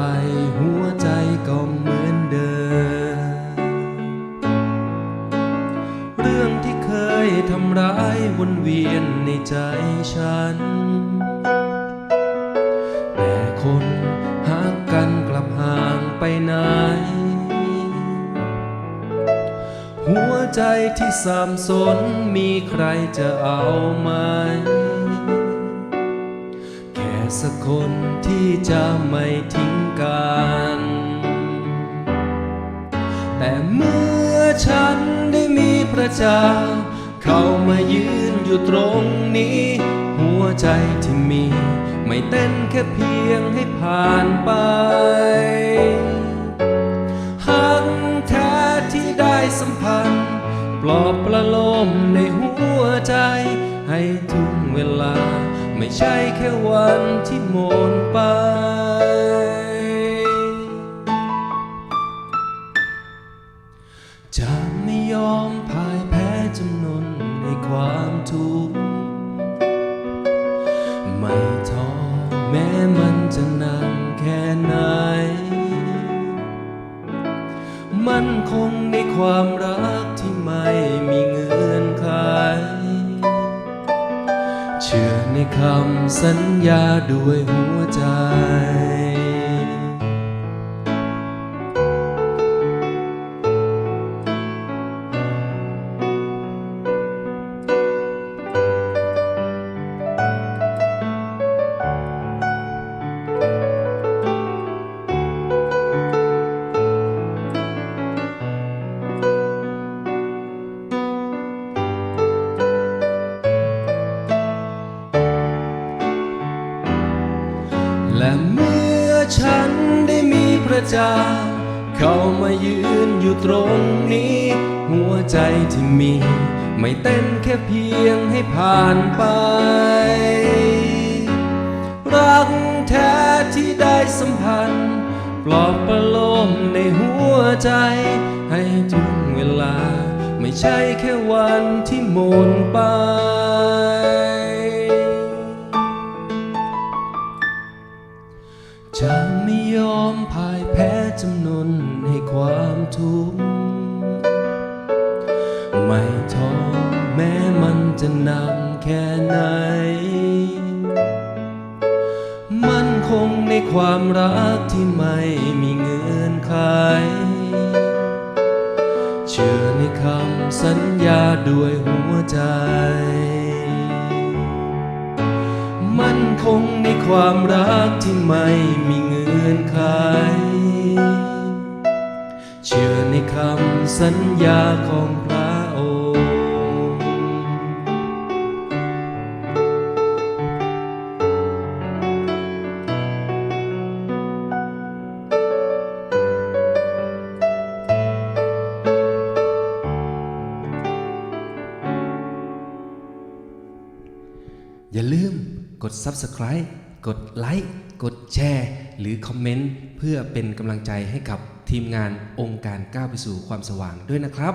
ไปหัวใจก็เหมือนเดิม เรื่องที่เคยทำร้ายวนเวียนในใจฉัน แต่คนหักกันกลับห่างไปไหน หัวใจที่สับสนมีใครจะเอาไหม สักคนที่จะไม่ทิ้งกัน แต่เมื่อฉันได้มีพระเจ้า เข้ามายืนอยู่ตรงนี้ หัวใจที่มี ไม่เต้นแค่เพียงให้ผ่านไปหักแท้ที่ได้สัมพันธ์ ปลอบประโลมในหัวใจให้ทุก ไม่ใช่แค่วันที่หมดไปจะไม่ยอมพ่ายแพ้จำนนในความทุกข์ไม่ท้อแม้มันจะนักแค่ไหน มันคงในความรักที่ไม่มีเงื่อนไข เชื่อในคำสัญญาด้วยหัวใจ และเมื่อฉันได้มีพระเจ้า เข้ามายืนอยู่ตรงนี้ หัวใจที่มี ไม่เต้นแค่เพียงให้ผ่านไป รักแท้ที่ได้สัมพันธ์ ปลอบประโลมในหัวใจ ให้ทุกเวลา ไม่ใช่แค่วันที่หมดไป จะไม่ยอมพ่ายแพ้จำนนให้ความทุกข์ไม่ท้อแม้มันจะหนักแค่ไหน มันคงในความรักที่ไม่มีเงื่อนไขเชื่อในคำสัญญาด้วยหัวใจ มันคง ความรักที่ไม่มีเงื่อนไข เชื่อในคำสัญญาของพระองค์อย่าลืมกด Subscribe กดไลค์ กดแชร์ หรือคอมเมนต์เพื่อเป็นกำลังใจให้กับทีมงานองค์การก้าวไปสู่ความสว่างด้วยนะครับ